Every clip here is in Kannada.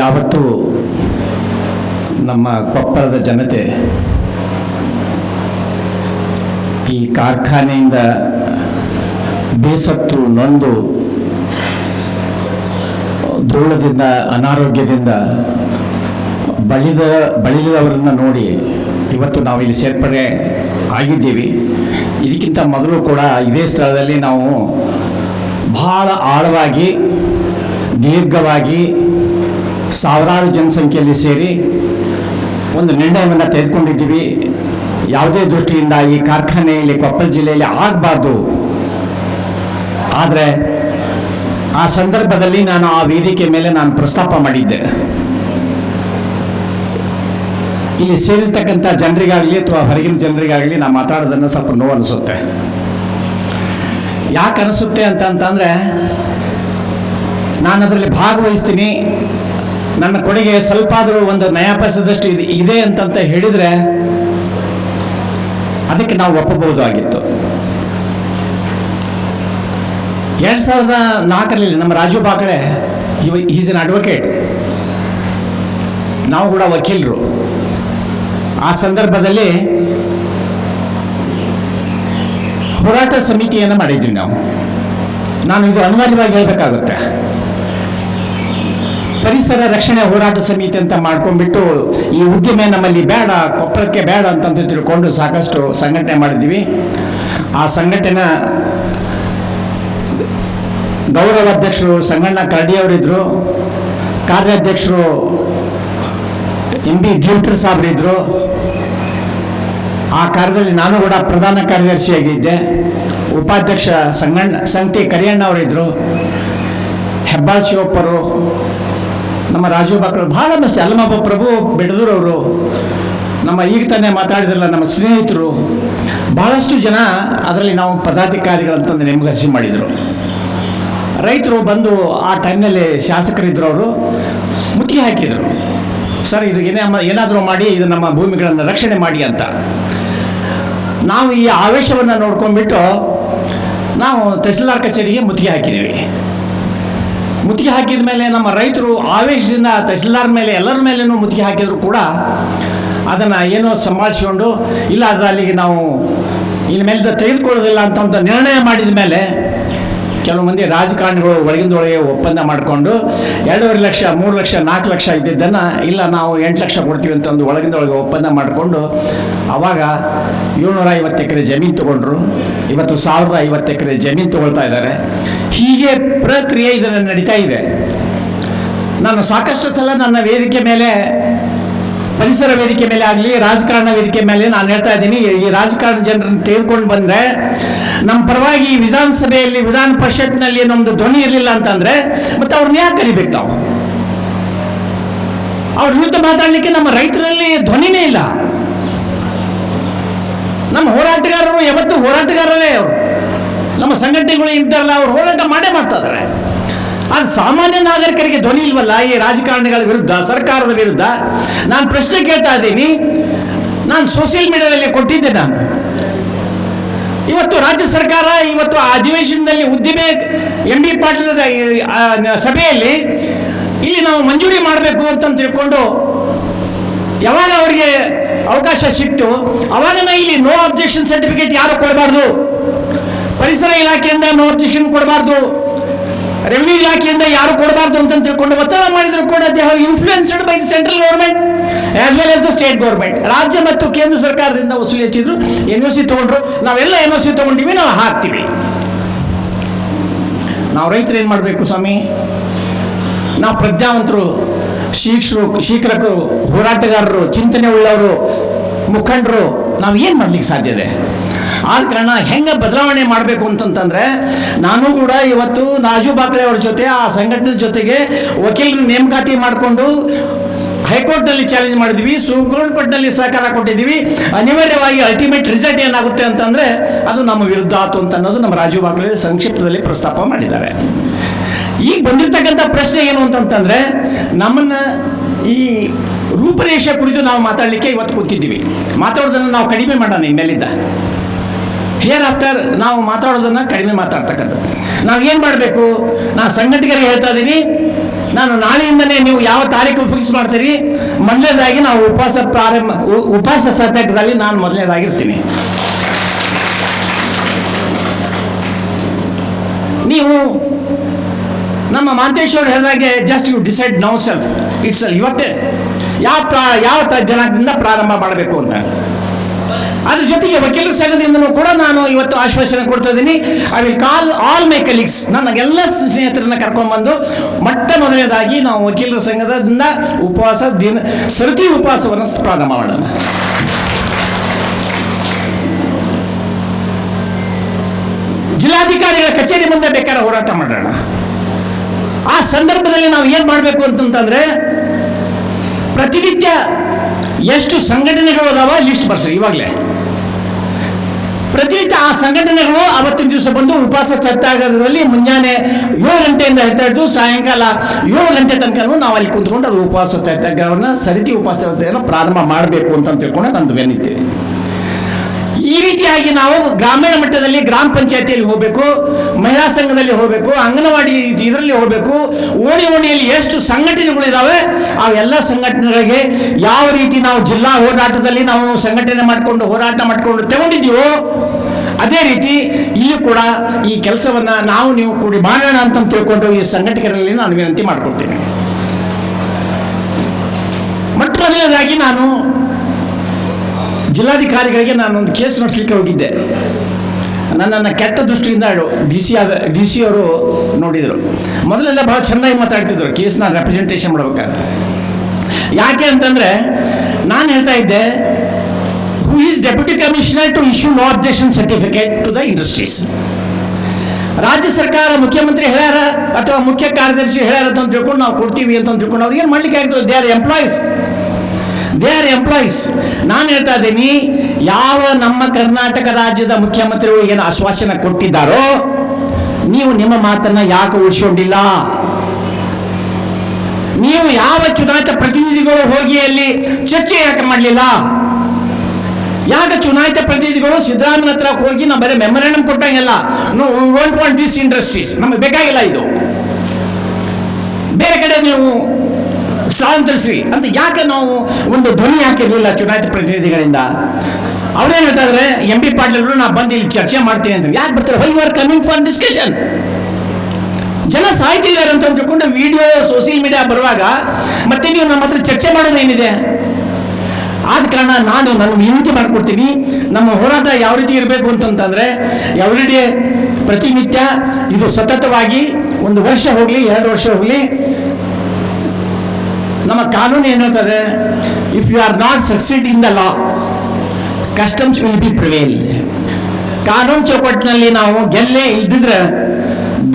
ಯಾವತ್ತೂ ನಮ್ಮ ಕೊಪ್ಪಳದ ಜನತೆ ಈ ಕಾರ್ಖಾನೆಯಿಂದ ಬೇಸತ್ತು ನೊಂದು ಧೂಳದಿಂದ, ಅನಾರೋಗ್ಯದಿಂದ ಬಳಿದ, ಬಳಿದವರನ್ನು ನೋಡಿ ಇವತ್ತು ನಾವು ಇಲ್ಲಿ ಸೇರ್ಪಡೆ ಆಗಿದ್ದೀವಿ. ಇದಕ್ಕಿಂತ ಮೊದಲು ಕೂಡ ಇದೇ ಸ್ಥಳದಲ್ಲಿ ನಾವು ಬಹಳ ಆಳವಾಗಿ, ದೀರ್ಘವಾಗಿ ಸಾವಿರಾರು ಜನಸಂಖ್ಯೆಯಲ್ಲಿ ಸೇರಿ ಒಂದು ನಿರ್ಣಯವನ್ನು ತೆಗೆದುಕೊಂಡಿದ್ದೀವಿ. ಯಾವುದೇ ದೃಷ್ಟಿಯಿಂದ ಈ ಕಾರ್ಖಾನೆಯಲ್ಲಿ, ಕೊಪ್ಪಳ ಜಿಲ್ಲೆಯಲ್ಲಿ ಆಗಬಾರ್ದು. ಆದರೆ ಆ ಸಂದರ್ಭದಲ್ಲಿ ನಾನು ಆ ವೇದಿಕೆ ಮೇಲೆ ನಾನು ಪ್ರಸ್ತಾಪ ಮಾಡಿದ್ದೆ. ಇಲ್ಲಿ ಸೇರಿರ್ತಕ್ಕಂಥ ಜನರಿಗಾಗಲಿ ಅಥವಾ ಹೊರಗಿನ ಜನರಿಗಾಗಲಿ ನಾನು ಮಾತಾಡೋದನ್ನು ಸ್ವಲ್ಪ ನೋವು ಅನಿಸುತ್ತೆ ಯಾಕೆ ಅನಿಸುತ್ತೆ ಅಂತ ಅಂತಂದರೆ ನಾನು ಅದರಲ್ಲಿ ಭಾಗವಹಿಸ್ತೀನಿ. ನನ್ನ ಕೊಡುಗೆ ಸ್ವಲ್ಪ ಆದರೂ ಒಂದು ನಯಾಪೈಸದಷ್ಟು ಇದೆ ಇದೆ ಅಂತಂತ ಹೇಳಿದರೆ ಅದಕ್ಕೆ ನಾವು ಒಪ್ಪಬಹುದಾಗಿತ್ತು ಎರಡು ಸಾವಿರದ ನಾಲ್ಕರಲ್ಲಿ ನಮ್ಮ ರಾಜು ಬಾಕಳೆ ಇವ ಈಸ್ ಎನ್ ಅಡ್ವೊಕೇಟ್ ನಾವು ಕೂಡ ವಕೀಲರು. ಆ ಸಂದರ್ಭದಲ್ಲಿ ಹೋರಾಟ ಸಮಿತಿಯನ್ನು ಮಾಡಿದ್ವಿ ನಾವು. ನಾನು ಇದು ಅನಿವಾರ್ಯವಾಗಿ ಹೇಳಬೇಕಾಗುತ್ತೆ. ಪರಿಸರ ರಕ್ಷಣೆ ಹೋರಾಟ ಸಮಿತಿ ಅಂತ ಮಾಡ್ಕೊಂಡ್ಬಿಟ್ಟು ಈ ಉದ್ಯಮ ನಮ್ಮಲ್ಲಿ ಬೇಡ ಕೊಪ್ಪಳಕ್ಕೆ ಬೇಡ ಅಂತಂದು ತಿಳ್ಕೊಂಡು ಸಾಕಷ್ಟು ಸಂಘಟನೆ ಮಾಡಿದ್ವಿ ಆ ಸಂಘಟನೆ ಗೌರವ ಅಧ್ಯಕ್ಷರು ಸಂಗಣ್ಣ ಕರಡಿಯವರಿದ್ದರು ಕಾರ್ಯಾಧ್ಯಕ್ಷರು ಎಂ ಬಿ ದ್ಯೂಟ್ರ್ ಸಾಬ್ರಿದ್ದರು ಆ ಕಾರ್ಯದಲ್ಲಿ ನಾನು ಕೂಡ ಪ್ರಧಾನ ಕಾರ್ಯದರ್ಶಿಯಾಗಿದ್ದೆ. ಉಪಾಧ್ಯಕ್ಷ ಸಂಗಣ್ಣ ಸಂಟಿ ಕರಿಯಣ್ಣ ಅವರಿದ್ದರು ಹೆಬ್ಬಾಳ್ ಶಿವಪ್ಪರು ನಮ್ಮ ರಾಜು ಬಾಕಳು ಭಾಳ ಮಸ್ತಿ ಅಲ್ಲಮಪ್ಪ ಪ್ರಭು ಅವರು. ನಮ್ಮ ಈಗ ತಾನೇ ಮಾತಾಡಿದ್ರಲ್ಲ ನಮ್ಮ ಸ್ನೇಹಿತರು. ಭಾಳಷ್ಟು ಜನ ಅದರಲ್ಲಿ ನಾವು ಪದಾಧಿಕಾರಿಗಳಂತಂದು ಹಸಿ ಮಾಡಿದರು. ರೈತರು ಬಂದು ಆ ಟೈಮ್ನಲ್ಲಿ ಶಾಸಕರಿದ್ದರು ಅವರು. ಮುತ್ತಿಗೆ ಹಾಕಿದರು. ಸರ್, ಇದು ಏನೇ ಏನಾದರೂ ಮಾಡಿ, ಇದು ನಮ್ಮ ಭೂಮಿಗಳನ್ನು ರಕ್ಷಣೆ ಮಾಡಿ ಅಂತ. ನಾವು ಈ ಆವೇಶವನ್ನು ನೋಡ್ಕೊಂಡ್ಬಿಟ್ಟು ನಾವು ತಹಸೀಲ್ದಾರ್ ಕಚೇರಿಗೆ ಮುತ್ತಿಗೆ ಹಾಕಿದ್ದೀವಿ. ಮುತ್ತಿಗೆ ಹಾಕಿದ ಮೇಲೆ ನಮ್ಮ ರೈತರು ಆವೇಶದಿಂದ ತಹಸೀಲ್ದಾರ್ ಮೇಲೆ, ಎಲ್ಲರ ಮೇಲೇನೂ ಮುತ್ತಿಗೆ ಹಾಕಿದ್ರು ಕೂಡ ಅದನ್ನು ಏನೋ ಸಂಭಾಳಿಸ್ಕೊಂಡು ಇಲ್ಲ ಅದು ಅಲ್ಲಿಗೆ ನಾವು ಇನ್ನು ಮೇಲಿಂದ ತೆಗೆದುಕೊಳ್ಳೋದಿಲ್ಲ ಅಂತ ನಿರ್ಣಯ ಮಾಡಿದ ಮೇಲೆ ಕೆಲವು ಮಂದಿ ರಾಜಕಾರಣಿಗಳು ಒಳಗಿಂದೊಳಗೆ ಒಪ್ಪಂದ ಮಾಡಿಕೊಂಡು ಎರಡೂವರೆ ಲಕ್ಷ, ಮೂರು ಲಕ್ಷ, ನಾಲ್ಕು ಲಕ್ಷ ಇದ್ದಿದ್ದನ್ನು, ಇಲ್ಲ ನಾವು ಎಂಟು ಲಕ್ಷ ಕೊಡ್ತೀವಿ ಅಂತಂದು ಒಳಗಿಂದೊಳಗೆ ಒಪ್ಪಂದ ಮಾಡಿಕೊಂಡು ಆವಾಗ ಏಳ್ನೂರ ಐವತ್ತು ಎಕರೆ ಜಮೀನು ತೊಗೊಂಡ್ರು. ಇವತ್ತು ಸಾವಿರದ ಐವತ್ತು ಎಕರೆ ಜಮೀನು ತೊಗೊಳ್ತಾ ಇದ್ದಾರೆ. ಹೀಗೆ ಪ್ರಕ್ರಿಯೆ ಇದರಲ್ಲಿ ನಡೀತಾ ಇದೆ. ನಾನು ಸಾಕಷ್ಟು ಸಲ ನನ್ನ ವೇದಿಕೆ ಮೇಲೆ, ಪರಿಸರ ವೇದಿಕೆ ಮೇಲೆ ಆಗಲಿ, ರಾಜಕಾರಣ ವೇದಿಕೆ ಮೇಲೆ ನಾನು ಹೇಳ್ತಾ ಇದ್ದೀನಿ, ಈ ರಾಜಕಾರಣ ಜನರನ್ನು ತೆಗೆದುಕೊಂಡು ಬಂದರೆ, ನಮ್ಮ ಪರವಾಗಿ ವಿಧಾನಸಭೆಯಲ್ಲಿ, ವಿಧಾನ ಪರಿಷತ್ನಲ್ಲಿ ನಮ್ಮದು ಧ್ವನಿ ಇರಲಿಲ್ಲ ಅಂತಂದರೆ, ಮತ್ತೆ ಅವ್ರನ್ನ ಯಾಕೆ ಕರಿಬೇಕು ನಾವು? ಅವ್ರ ವಿರುದ್ಧ ಮಾತಾಡಲಿಕ್ಕೆ ನಮ್ಮ ರೈತರಲ್ಲಿ ಧ್ವನಿನೇ ಇಲ್ಲ. ನಮ್ಮ ಹೋರಾಟಗಾರರು ಯಾವತ್ತೂ ಹೋರಾಟಗಾರರೇ ಅವರು. ನಮ್ಮ ಸಂಘಟನೆಗಳು ಇದ್ದಾರಲ್ಲ ಅವ್ರು ಹೋರಾಟ ಮಾಡೇ ಮಾಡ್ತಾ ಇದ್ದಾರೆ ಅದು ಸಾಮಾನ್ಯ ನಾಗರಿಕರಿಗೆ ಧ್ವನಿ ಇಲ್ವಲ್ಲ? ಈ ರಾಜಕಾರಣಿಗಳ ವಿರುದ್ಧ, ಸರ್ಕಾರದ ವಿರುದ್ಧ? ನಾನು ಪ್ರಶ್ನೆ ಕೇಳ್ತಾ ಇದ್ದೀನಿ. ನಾನು ಸೋಷಿಯಲ್ ಮೀಡಿಯಾದಲ್ಲಿ ಕೊಟ್ಟಿದ್ದೆ ನಾನು. ಇವತ್ತು ರಾಜ್ಯ ಸರ್ಕಾರ ಇವತ್ತು ಆ ಅಧಿವೇಶನದಲ್ಲಿ ಉದ್ದಿಮೆ ಎಂ ಬಿ ಪಾಟೀಲ್ ಸಭೆಯಲ್ಲಿ ಇಲ್ಲಿ ನಾವು ಮಂಜೂರಿ ಮಾಡಬೇಕು ಅಂತ ತಿಳ್ಕೊಂಡು ಯಾವಾಗ ಅವರಿಗೆ ಅವಕಾಶ ಸಿಕ್ತು? ಅವಾಗ ಇಲ್ಲಿ ನೋ ಅಬ್ಜೆಕ್ಷನ್ ಸರ್ಟಿಫಿಕೇಟ್ ಯಾರು ಕೊಡಬಾರ್ದು? ಪರಿಸರ ಇಲಾಖೆಯಿಂದ ನೋಟಿಫಿಕೇಶನ್ ಕೊಡಬಾರ್ದು. ರೆವಿನ್ಯೂ ಇಲಾಖೆಯಿಂದ ಯಾರು ಕೊಡಬಾರ್ದು ಅಂತ ತಿಳ್ಕೊಂಡು ಒತ್ತಡ ಮಾಡಿದ್ರು ಕೂಡ they have influenced by the central government as well as the state government ರಾಜ್ಯ ಮತ್ತು ಕೇಂದ್ರ ಸರ್ಕಾರದಿಂದ ವಸೂಲಿ ಹೆಚ್ಚಿದ್ರು ಎನ್ ಒ ಸಿ ತೊಗೊಂಡ್ರು, ನಾವೆಲ್ಲ ಎನ್ ಒ ಸಿ ತೊಗೊಂಡಿವಿ, ನಾವು ಹಾಕ್ತೀವಿ. ನಾವು ರೈತರು ಏನು ಮಾಡಬೇಕು ಸ್ವಾಮಿ? ನಾವು ಪ್ರಜ್ಞಾವಂತರು, ಶಿಕ್ಷರು, ಶಿಕ್ಷಕರು, ಹೋರಾಟಗಾರರು ಚಿಂತನೆ ಉಳ್ಳವರು ಮುಖಂಡರು, ನಾವು ಏನು ಮಾಡ್ಲಿಕ್ಕೆ ಸಾಧ್ಯ ಇದೆ? ಆದ ಕಾರಣ ಹೆಂಗೆ ಬದಲಾವಣೆ ಮಾಡಬೇಕು ಅಂತಂತಂದ್ರೆ, ನಾನು ಕೂಡ ಇವತ್ತು ನಾಜು ಬಾಕ್ಳೆ ಅವ್ರ ಜೊತೆ, ಆ ಸಂಘಟನೆ ಜೊತೆಗೆ ವಕೀಲರ ನೇಮಕಾತಿ ಮಾಡಿಕೊಂಡು ಹೈಕೋರ್ಟ್ನಲ್ಲಿ ಚಾಲೆಂಜ್ ಮಾಡಿದ್ವಿ, ಸುಪ್ರೀಂ ಕೋರ್ಟ್ನಲ್ಲಿ ಸಹಕಾರ ಕೊಟ್ಟಿದ್ದೀವಿ. ಅನಿವಾರ್ಯವಾಗಿ ಅಲ್ಟಿಮೇಟ್ ರಿಸಲ್ಟ್ ಏನಾಗುತ್ತೆ ಅಂತಂದರೆ, ಅದು ನಮ್ಮ ವಿರುದ್ಧ ಆತು ಅಂತ ಅನ್ನೋದು ನಮ್ಮ ರಾಜು ಬಾಗ್ಲೆ ಸಂಕ್ಷಿಪ್ತದಲ್ಲಿ ಪ್ರಸ್ತಾಪ ಮಾಡಿದ್ದಾರೆ. ಈಗ ಬಂದಿರತಕ್ಕಂಥ ಪ್ರಶ್ನೆ ಏನು ಅಂತಂತಂದರೆ, ನಮ್ಮನ್ನ ಈ ರೂಪರೇಷೆ ಕುರಿತು ನಾವು ಮಾತಾಡಲಿಕ್ಕೆ ಇವತ್ತು ಕೂತಿದ್ದೀವಿ. ಮಾತಾಡೋದನ್ನು ನಾವು ಕಡಿಮೆ ಮಾಡೋಣ ಇನ್ಮೇಲಿಂದ ಹಿಯರ್ ಆಫ್ಟರ್ ನಾವು ಮಾತಾಡೋದನ್ನ ಕಡಿಮೆ ಮಾತಾಡ್ತಕ್ಕಂಥದ್ದು. ನಾವು ಏನು ಮಾಡಬೇಕು? ನಾನು ಸಂಘಟಕರಿಗೆ ಹೇಳ್ತಾ ಇದ್ದೀನಿ ನಾನು ನಾಳೆಯಿಂದನೇ ನೀವು ಯಾವ ತಾರೀಕು ಫಿಕ್ಸ್ ಮಾಡ್ತೀರಿ? ಮೊದಲನೇದಾಗಿ ನಾವು ಉಪವಾಸ ಪ್ರಾರಂಭ ಉಪವಾಸ ಸತ್ಯಾಗ್ರಹದಲ್ಲಿ ನಾನು ಮೊದಲನೇದಾಗಿರ್ತೀನಿ. ನೀವು, ನಮ್ಮ ಮಾಂತೇಶ್ವರ್ ಹೇಳಿದಾಗೆ just you decide now self it's ಇವತ್ತೇ. ಯಾವ ಯಾವ ದಿನಾಂಕದಿಂದ ಪ್ರಾರಂಭ ಮಾಡಬೇಕು ಅಂತ. ಅದ್ರ ಜೊತೆಗೆ ವಕೀಲರ ಸಂಘದಿಂದನೂ ಕೂಡ ನಾನು ಇವತ್ತು ಆಶ್ವಾಸನೆ ಕೊಡ್ತಾ ಇದ್ದೀನಿ. I will call all my colleagues ನನ್ನ ಎಲ್ಲ ಸ್ನೇಹಿತರನ್ನ ಕರ್ಕೊಂಡ್ಬಂದು ಮೊಟ್ಟ ಮೊದಲನೇದಾಗಿ ನಾವು ವಕೀಲರ ಸಂಘದಿಂದ ಉಪವಾಸ ದಿನ ಸೃತಿ ಉಪವಾಸವನ್ನು ಪ್ರಾರಂಭ ಮಾಡೋಣ. ಜಿಲ್ಲಾಧಿಕಾರಿಗಳ ಕಚೇರಿ ಮುಂದೆ ಬೇಕಾದ್ರೆ ಹೋರಾಟ ಮಾಡೋಣ. ಆ ಸಂದರ್ಭದಲ್ಲಿ ನಾವು ಏನು ಮಾಡಬೇಕು ಅಂತಂದ್ರೆ ಪ್ರತಿನಿತ್ಯ ಎಷ್ಟು ಸಂಘಟನೆಗಳು ಅದಾವ ಲಿಸ್ಟ್ ಬರ್ಸ್ರಿ ಇವಾಗಲೇ. ಪ್ರತಿನಿತ್ಯ ಆ ಸಂಘಟನೆಗಳು ಅವತ್ತಿನ ದಿವಸ ಬಂದು ಉಪವಾಸ ಸತ್ಯಾಗ್ರಹದಲ್ಲಿ ಮುಂಜಾನೆ ಏಳು ಗಂಟೆಯಿಂದ ಹಿಡಿದು ಸಾಯಂಕಾಲ ಏಳು ಗಂಟೆ ತನಕ ನಾವು ಅಲ್ಲಿ ಕುಂತ್ಕೊಂಡು ಅದು ಉಪವಾಸ ಸತ್ಯಾಗ್ರಹವನ್ನು ಸರಿತಿ ಉಪವಾಸ ಪ್ರಾರಂಭ ಮಾಡಬೇಕು ಅಂತ ತಿಳ್ಕೊಂಡು ನಂದು ಬೆನ್ನಿತ್ತೆ ಈ ರೀತಿಯಾಗಿ ನಾವು ಗ್ರಾಮೀಣ ಮಟ್ಟದಲ್ಲಿ ಗ್ರಾಮ ಪಂಚಾಯತಿಯಲ್ಲಿ ಹೋಗಬೇಕು, ಮಹಿಳಾ ಸಂಘದಲ್ಲಿ ಹೋಗಬೇಕು, ಅಂಗನವಾಡಿ ಇದರಲ್ಲಿ ಹೋಗಬೇಕು, ಓಣಿ ಓಣಿಯಲ್ಲಿ ಎಷ್ಟು ಸಂಘಟನೆಗಳಿದ್ದಾವೆ ಆ ಎಲ್ಲ ಸಂಘಟನೆಗಳಿಗೆ ಯಾವ ರೀತಿ ನಾವು ಜಿಲ್ಲಾ ಹೋರಾಟದಲ್ಲಿ ನಾವು ಸಂಘಟನೆ ಮಾಡಿಕೊಂಡು ಹೋರಾಟ ಮಾಡಿಕೊಂಡು ತಗೊಂಡಿದ್ದೀವೋ, ಅದೇ ರೀತಿ ಇಲ್ಲಿ ಕೂಡ ಈ ಕೆಲಸವನ್ನು ನಾವು ನೀವು ಕೂಡಿ ಮಾಡೋಣ ಅಂತ ತಿಳ್ಕೊಂಡು ಈ ಸಂಘಟಕರಲ್ಲಿ ನಾನು ವಿನಂತಿ ಮಾಡ್ಕೊಳ್ತೀನಿ. ಮೊಟ್ಟ ಮೊದಲನೇದಾಗಿ ನಾನು ಜಿಲ್ಲಾಧಿಕಾರಿಗಳಿಗೆ ನಾನೊಂದು ಕೇಸ್ ನಡೆಸಲಿಕ್ಕೆ ಹೋಗಿದ್ದೆ. ನನ್ನನ್ನು ಕೆಟ್ಟ ದೃಷ್ಟಿಯಿಂದ ಡಿ ಸಿ ಡಿ ಸಿ ಅವರು ನೋಡಿದರು. ಮೊದಲೆಲ್ಲ ಭಾಳ ಚೆನ್ನಾಗಿ ಮಾತಾಡ್ತಿದ್ರು ಕೇಸ್ನ ರೆಪ್ರೆಸೆಂಟೇಷನ್ ಮಾಡ್ಬೇಕಾದ್ರೆ ಯಾಕೆ ಅಂತಂದರೆ, ನಾನು ಹೇಳ್ತಾ ಇದ್ದೆ who is deputy commissioner to issue no objection certificate to the industries ರಾಜ್ಯ ಸರ್ಕಾರ ಮುಖ್ಯಮಂತ್ರಿ ಹೇಳ್ಯಾರ ಅಥವಾ ಮುಖ್ಯ ಕಾರ್ಯದರ್ಶಿ ಹೇಳ್ಯಾರ ಅಂತ ತಿಳ್ಕೊಂಡು ನಾವು ಕೊಡ್ತೀವಿ ಅಂತ ತಿಳ್ಕೊಂಡು ಅವ್ರು ಏನು ಮಾಡ್ಲಿಕ್ಕೆ ಆಗ್ತದೆ they are employees they are employees ನಾನು ಹೇಳ್ತಾ ಇದ್ದೀನಿ, ಯಾವ ನಮ್ಮ ಕರ್ನಾಟಕ ರಾಜ್ಯದ ಮುಖ್ಯಮಂತ್ರಿಗಳು ಏನು ಆಶ್ವಾಸನೆ ಕೊಟ್ಟಿದ್ದಾರೋ, ನೀವು ನಿಮ್ಮ ಮಾತನ್ನ ಯಾಕೆ ಉಳಿಸ್ಕೊಂಡಿಲ್ಲ? ನೀವು ಯಾವ ಚುನಾಯಿತ ಪ್ರತಿನಿಧಿಗಳು ಹೋಗಿ ಅಲ್ಲಿ ಚರ್ಚೆ ಯಾಕೆ ಮಾಡಲಿಲ್ಲ? ಯಾಕೆ ಚುನಾಯಿತ ಪ್ರತಿನಿಧಿಗಳು ಸಿದ್ದರಾಮಯ್ಯ ಹತ್ರ ಹೋಗಿ ನಾವು ಬರೀ memorandum ಕೊಟ್ಟಂಗೆಲ್ಲ no want want this industries ನಮಗೆ ಬೇಕಾಗಿಲ್ಲ ಇದು. ಬೇರೆ ಕಡೆ ನೀವು ಸ್ಥಳಾಂತರಿಸಿ ಅಂತ ಯಾಕೆ ನಾವು ಒಂದು ಧ್ವನಿ ಹಾಕಿರ್ಲಿಲ್ಲ ಚುನಾಯಿತ ಪ್ರತಿನಿಧಿಗಳಿಂದ? ಅವ್ರೇನು ಹೇಳ್ತಾ ಇದ್ರೆ? ಎಂ ಪಿ ಪಾಟೀಲ್ರು ನಾ ಬಂದು ಇಲ್ಲಿ ಚರ್ಚೆ ಮಾಡ್ತೀನಿ ಅಂತ ಯಾಕೆ ಬರ್ತಾರೆ? Why are coming for discussion ಜನ ಸಾಯ್ತಿದ್ದಾರೆ ಅಂತ ತಿಳ್ಕೊಂಡು ವಿಡಿಯೋ ಸೋಷಿಯಲ್ ಮೀಡಿಯಾ ಬರುವಾಗ ಮತ್ತೆ ನೀವು ನಮ್ಮ ಹತ್ರ ಚರ್ಚೆ ಮಾಡೋದು ಏನಿದೆ? ಆದ ಕಾರಣ ನಾನು ನನ್ನ ವಿನಂತಿ ಮಾಡಿಕೊಡ್ತೀನಿ, ನಮ್ಮ ಹೋರಾಟ ಯಾವ ರೀತಿ ಇರಬೇಕು ಅಂತಂತಂದರೆ ಎವ್ರಿ ಡೇ ಪ್ರತಿನಿತ್ಯ ಇದು ಸತತವಾಗಿ ಒಂದು ವರ್ಷ ಹೋಗಲಿ, ಎರಡು ವರ್ಷ ಹೋಗಲಿ ನಮ್ಮ ಕಾನೂನು ಏನು ಹೇಳ್ತದೆ? If you are not succeed in the law customs will be prevail ಕಾನೂನು ಚೌಕಟ್ಟಿನಲ್ಲಿ ನಾವು ಗೆಲ್ಲೇ ಇದ್ದಿದ್ರೆ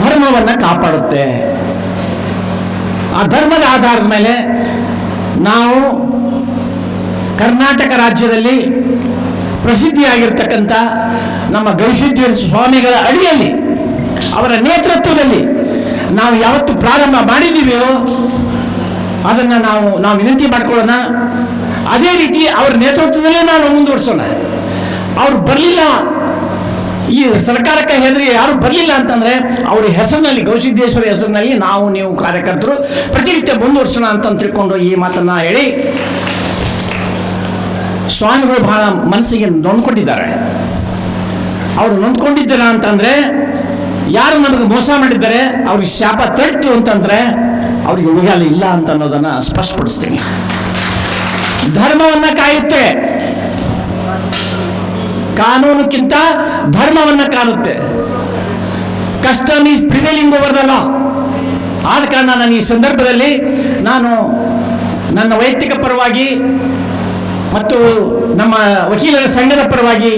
ಧರ್ಮವನ್ನು ಕಾಪಾಡುತ್ತೆ. ಆ ಧರ್ಮದ ಆಧಾರದ ಮೇಲೆ ನಾವು ಕರ್ನಾಟಕ ರಾಜ್ಯದಲ್ಲಿ ಪ್ರಸಿದ್ಧಿಯಾಗಿರ್ತಕ್ಕಂಥ ನಮ್ಮ ಗವಿಸಿದ್ದೇಶ್ವರ ಸ್ವಾಮಿಗಳ ಅಡಿಯಲ್ಲಿ, ಅವರ ನೇತೃತ್ವದಲ್ಲಿ ನಾವು ಯಾವತ್ತು ಪ್ರಾರಂಭ ಮಾಡಿದ್ದೀವಿಯೋ ಅದನ್ನು ನಾವು ನಾವು ವಿನಂತಿ ಮಾಡ್ಕೊಳ್ಳೋಣ. ಅದೇ ರೀತಿ ಅವ್ರ ನೇತೃತ್ವದಲ್ಲೇ ನಾವು ಮುಂದುವರಿಸೋಣ. ಅವ್ರು ಬರಲಿಲ್ಲ. ಈ ಸರ್ಕಾರಕ್ಕೆ ಹೆದರಿ ಯಾರು ಬರಲಿಲ್ಲ ಅಂತಂದ್ರೆ ಅವ್ರ ಹೆಸರಿನಲ್ಲಿ ಗೌಸಿದ್ದೇಶ್ವರ ಹೆಸರಿನಲ್ಲಿ ನಾವು, ನೀವು ಕಾರ್ಯಕರ್ತರು ಪ್ರತಿನಿತ್ಯ ಮುಂದುವರ್ಸೋಣ ಅಂತ ತಿಳ್ಕೊಂಡು ಈ ಮಾತನ್ನು ಹೇಳಿ ಸ್ವಾಮಿಗಳು ಬಹಳ ಮನಸ್ಸಿಗೆ ನೊಂದ್ಕೊಂಡಿದ್ದಾರೆ. ಅವರು ನೊಂದ್ಕೊಂಡಿದ್ದೀರಾ ಅಂತಂದ್ರೆ ಯಾರು ನಮಗೆ ಮೋಸ ಮಾಡಿದ್ದಾರೆ? ಅವ್ರಿಗೆ ಶಾಪ ತಟ್ಟು ಅಂತಂದ್ರೆ ಅವ್ರಿಗೆ ಉಳಿಗಾಲ ಇಲ್ಲ ಅಂತ ಅನ್ನೋದನ್ನ ಸ್ಪಷ್ಟಪಡಿಸ್ತೀನಿ. ಧರ್ಮವನ್ನ ಕಾಯುತ್ತೆ. ಕಾನೂನಕ್ಕಿಂತ ಧರ್ಮವನ್ನ ಕಾಣುತ್ತೆ. ಕಷ್ಟ ಈಸ್ ಪ್ರಿವೇಲಿಂಗ್ ಓವರ್ ಆದ ಕಾರಣ ನಾನು ಈ ಸಂದರ್ಭದಲ್ಲಿ ನಾನು ನನ್ನ ವೈಯಕ್ತಿಕ ಪರವಾಗಿ ಮತ್ತು ನಮ್ಮ ವಕೀಲರ ಸಂಘದ ಪರವಾಗಿ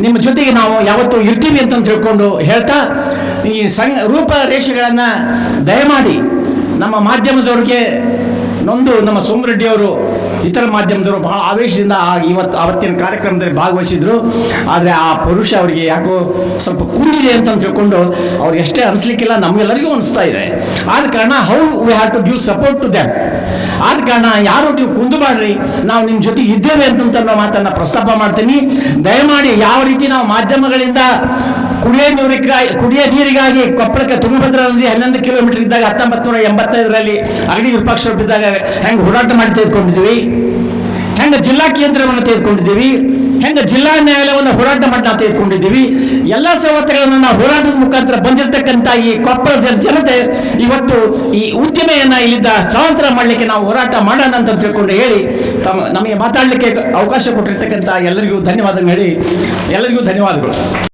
ನಿಮ್ಮ ಜೊತೆಗೆ ನಾವು ಯಾವತ್ತೂ ಇರ್ತೀವಿ ಅಂತ ತಿಳ್ಕೊಂಡು ಹೇಳ್ತಾ ಈ ಸಂಘ ರೂಪರೇಷೆಗಳನ್ನು ದಯಮಾಡಿ ನಮ್ಮ ಮಾಧ್ಯಮದವ್ರಿಗೆ ನೊಂದು ನಮ್ಮ ಸೋಮರೆಡ್ಡಿ ಅವರು ಇತರ ಮಾಧ್ಯಮದವರು ಬಹಳ ಆವೇಶದಿಂದ ಇವತ್ತು ಆವತ್ತಿನ ಕಾರ್ಯಕ್ರಮದಲ್ಲಿ ಭಾಗವಹಿಸಿದ್ರು. ಆದರೆ ಆ ಪುರುಷ ಅವರಿಗೆ ಯಾಕೋ ಸ್ವಲ್ಪ ಕುಂದಿದೆ ಅಂತ ತಿಳ್ಕೊಂಡು ಅವ್ರು ಎಷ್ಟೇ ಅನಿಸ್ಲಿಕ್ಕಿಲ್ಲ, ನಮಗೆಲ್ಲರಿಗೂ ಅನಿಸ್ತಾ ಇದೆ. ಆದ ಕಾರಣ how we have to give support to dam ಆದ ಕಾರಣ ಯಾರು ನೀವು ಕುಂದು ಮಾಡ್ರಿ, ನಾವು ನಿಮ್ಮ ಜೊತೆ ಇದ್ದೇವೆ ಅಂತ ಮಾತನ್ನ ಪ್ರಸ್ತಾಪ ಮಾಡ್ತೀನಿ. ದಯಮಾಡಿ ಯಾವ ರೀತಿ ನಾವು ಮಾಧ್ಯಮಗಳಿಂದ ಕುಡಿಯೋ ನೀರಿಗಾಗಿ ಕುಡಿಯೋ ನೀರಿಗಾಗಿ ಕೊಪ್ಪಳಕ್ಕೆ ತುಂಗಭದ್ರಾ ನದಿ ಹನ್ನೊಂದು ಕಿಲೋಮೀಟರ್ ಇದ್ದಾಗ ಹತ್ತೊಂಬತ್ತು ನೂರ ಎಂಬತ್ತೈದರಲ್ಲಿ ಅಗಡಿ ವಿಪಕ್ಷ ಬಿದ್ದಾಗ ಹೆಂಗೆ ಹೋರಾಟ ಮಾಡಿ ತೆಗೆದುಕೊಂಡಿದ್ದೀವಿ? ಹೆಂಗೆ ಜಿಲ್ಲಾ ಕೇಂದ್ರವನ್ನು ತೆಗೆದುಕೊಂಡಿದ್ದೀವಿ? ಹೆಂಗೆ ಜಿಲ್ಲಾ ನ್ಯಾಯಾಲಯವನ್ನು ಹೋರಾಟ ಮಾಡಿ ನಾವು ತೆಗೆದುಕೊಂಡಿದ್ದೀವಿ? ಎಲ್ಲ ಸವತ್ತುಗಳನ್ನು ನಾವು ಹೋರಾಟದ ಮುಖಾಂತರ ಬಂದಿರತಕ್ಕಂಥ ಈ ಕೊಪ್ಪಳ ಜನ- ಜನತೆ ಇವತ್ತು ಈ ಉದ್ಯಮೆಯನ್ನು ಇಲ್ಲಿದ್ದ ಸ್ವಾತಂತ್ರ ಮಾಡಲಿಕ್ಕೆ ನಾವು ಹೋರಾಟ ಮಾಡೋಣ ಅಂತ ತಿಳ್ಕೊಂಡು ಹೇಳಿ ತಮ್ಮ ನಮಗೆ ಮಾತಾಡಲಿಕ್ಕೆ ಅವಕಾಶ ಕೊಟ್ಟಿರ್ತಕ್ಕಂಥ ಎಲ್ಲರಿಗೂ ಧನ್ಯವಾದ ಹೇಳಿ. ಎಲ್ಲರಿಗೂ ಧನ್ಯವಾದಗಳು.